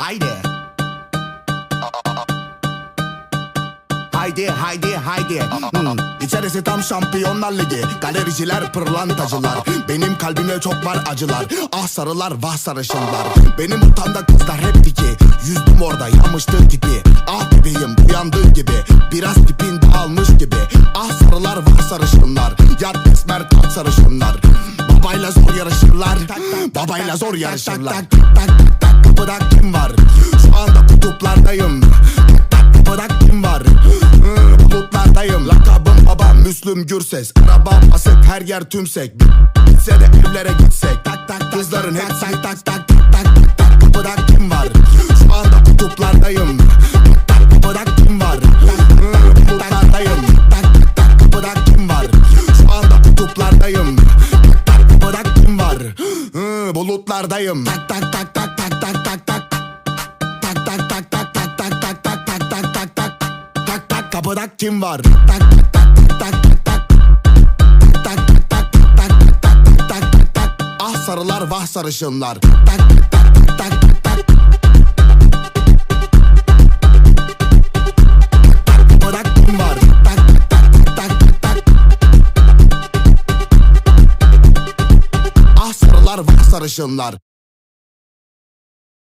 haydi. Haydi haydi haydi hmm. İçerisi tam şampiyonlar ligi Galericiler pırlantacılar Benim kalbimde çok var acılar Ah sarılar vah sarışınlar Benim ortamda kızlar hep diki Yüzdüm orada yanmıştı gibi Ah bebeğim uyandığı gibi Biraz tipin dağılmış gibi Ah sarılar vah sarışınlar Yat esmer tat sarışınlar Babayla zor yarışırlar Babayla zor yarışırlar tak, tak, tak, tak, Kapıda kim var aklım gürses Araba aset her yer tümsek Bitse de evlere gitsek Tak tak kızların hep tak tak tak tak tak tak Kapıda kim var? Şu anda kutuplardayım Tak tak kapıda kim var? Kutuplardayım Tak tak kapıda kim var? Şu anda kutuplardayım Tak tak kapıda kim var? Bulutlardayım Tak tak tak tak tak tak tak tak kapıda kim var? Tak tak tak tak tak sarılar vah sarışınlar. Tak tak tak tak sarışınlar.